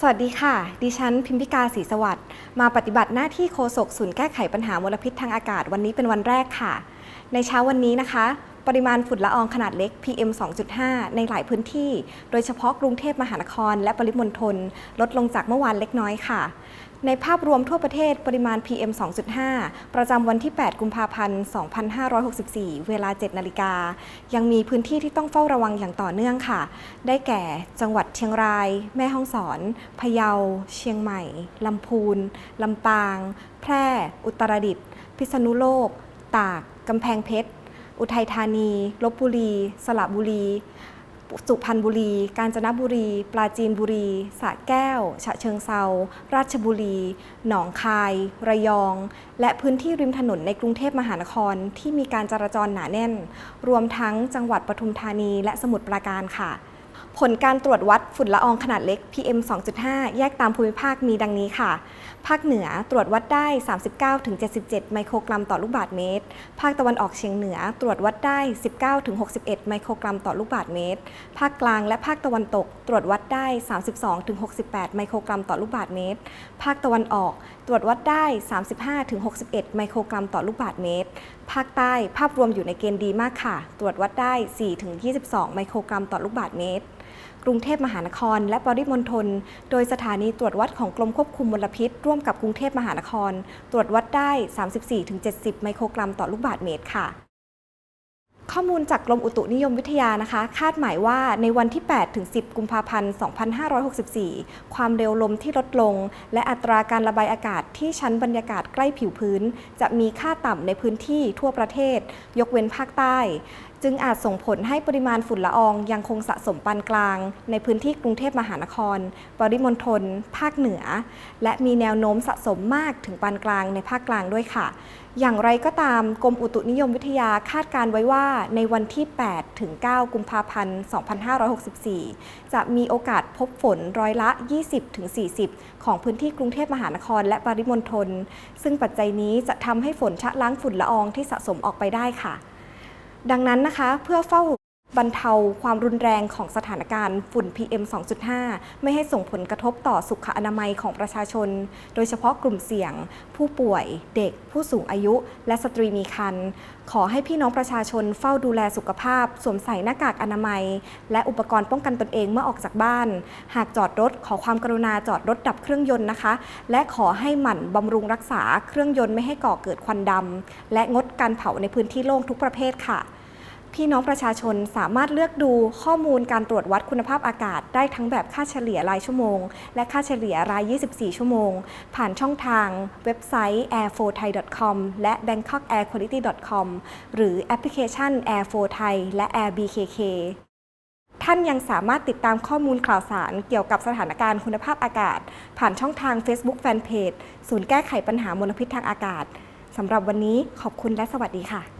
สวัสดีค่ะ ดิฉันพิมพิกาศรีสวัสดิ์มาปฏิบัติหน้าที่โฆษกศูนย์แก้ไขปัญหามลพิษทางอากาศวันนี้เป็นวันแรกค่ะ ในเช้าวันนี้นะคะ ปริมาณฝุ่นละอองขนาดเล็ก PM 2.5 ในหลายพื้นที่ โดยเฉพาะกรุงเทพมหานคร และปริมณฑลลดลงจากเมื่อวานเล็กน้อยค่ะ ในภาพรวมทั่วประเทศปริมาณ PM 2.5 ประจำวันที่ 8 กุมภาพันธ์ 2564 เวลา 7 นาฬิกา ยังมีพื้นที่ที่ต้องเฝ้าระวังอย่างต่อเนื่องค่ะ ได้แก่จังหวัดเชียงราย แม่ฮ่องสอน พะเยา เชียงใหม่ ลำพูน ลำปาง แพร่ อุตรดิตถ์ พิษณุโลก ตาก กำแพงเพชร อุทัยธานีลบบุรี สระบุรี สุพรรณบุรี กาญจนบุรี ปราจีนบุรีสระแก้ว ฉะเชิงเซาราชบุรี หนองคาย ระยอง และพื้นที่ริมถนนในกรุงเทพมหานครที่มีการจราจรหนาแน่น รวมทั้งจังหวัดปทุมธานีและสมุทรปราการค่ะ ผลการตรวจวัดฝุ่นละอองขนาดเล็ก PM 2.5 แยกตามภูมิภาคมีดังนี้ค่ะ ภาคเหนือตรวจวัดได้ 39-77 ไมโครกรัมต่อลูกบาศก์เมตร ภาคตะวันออกเฉียงเหนือตรวจวัดได้ 19-61 ไมโครกรัมต่อลูกบาศก์เมตร ภาคกลางและภาคตะวันตก ตรวจวัดได้ 32-68 ไมโครกรัมต่อลูกบาศก์เมตร ภาคตะวันออก ตรวจวัดได้ 35-61 ไมโครกรัมต่อลูกบาศก์เมตร ภาคใต้ภาพรวมอยู่ในเกณฑ์ดีมากค่ะ ตรวจวัดได้ 4-22 ไมโครกรัมต่อลูกบาศก์เมตร กรุงเทพมหานคร และปริมณฑล โดยสถานีตรวจวัดของกรมควบคุมมลพิษ ร่วมกับกรุงเทพมหานคร ตรวจวัดได้ 34-70 ไมโครกรัมต่อลูกบาศก์เมตรค่ะข้อมูลจากกรมอุตุนิยมวิทยานะคะ คาดหมายว่าในวันที่ 8 ถึง 10 กุมภาพันธ์ 2564 ความเร็วลมที่ลดลง และอัตราการระบายอากาศที่ชั้นบรรยากาศใกล้ผิวพื้น จะมีค่าต่ำในพื้นที่ทั่วประเทศ ยกเว้นภาคใต้จึงอาจส่งผลให้ปริมาณฝุ่นละอองยังคงสะสมปานกลาง ในพื้นที่กรุงเทพมหานคร ปริมณฑล ภาคเหนือ และมีแนวโน้มสะสมมากถึงปานกลางในภาคกลางด้วยค่ะ อย่างไรก็ตามกรมอุตุนิยมวิทยาคาดการไว้ว่าในวันที่ 8 ถึง 9 กุมภาพันธ์ 2564 จะมีโอกาสพบฝนร้อยละ 20 ถึง 40 ของพื้นที่กรุงเทพมหานคร และปริมณฑล ซึ่งปัจจัยนี้จะทำให้ฝนชะล้างฝุ่นละอองที่สะสมออกไปได้ค่ะ ดังนั้นนะคะ เพื่อเฝ้า บรรเทาความรุนแรงของสถานการณ์ฝุ่น PM 2.5 ไม่ให้ส่งผลกระทบต่อสุขอนามัยของประชาชน โดยเฉพาะกลุ่มเสี่ยง ผู้ป่วย เด็ก ผู้สูงอายุ และสตรีมีครรภ์ขอให้พี่น้องประชาชนเฝ้าดูแลสุขภาพ สวมใส่หน้ากากอนามัย และอุปกรณ์ป้องกันตนเองเมื่อออกจากบ้าน หากจอดรถขอความกรุณาจอดรถดับเครื่องยนต์นะคะ และขอให้หมั่นบำรุงรักษาเครื่องยนต์ไม่ให้ก่อเกิดควันดำและงดการเผาในพื้นที่โล่งทุกประเภทค่ะ พี่น้องประชาชนสามารถเลือกดูข้อมูลการตรวจวัดคุณภาพอากาศ ได้ทั้งแบบค่าเฉลี่ยรายชั่วโมง และค่าเฉลี่ยราย 24 ชั่วโมง ผ่านช่องทางเว็บไซต์ air4thai.com และ bangkokairquality.com หรือแอปพลิเคชัน air4thai และ airbkk ท่านยังสามารถติดตามข้อมูลข่าวสารเกี่ยวกับสถานการณ์คุณภาพอากาศ ผ่านช่องทาง Facebook Fanpage ศูนย์แก้ไขปัญหามลพิษทางอากาศสำหรับวันนี้ขอบคุณและสวัสดีค่ะ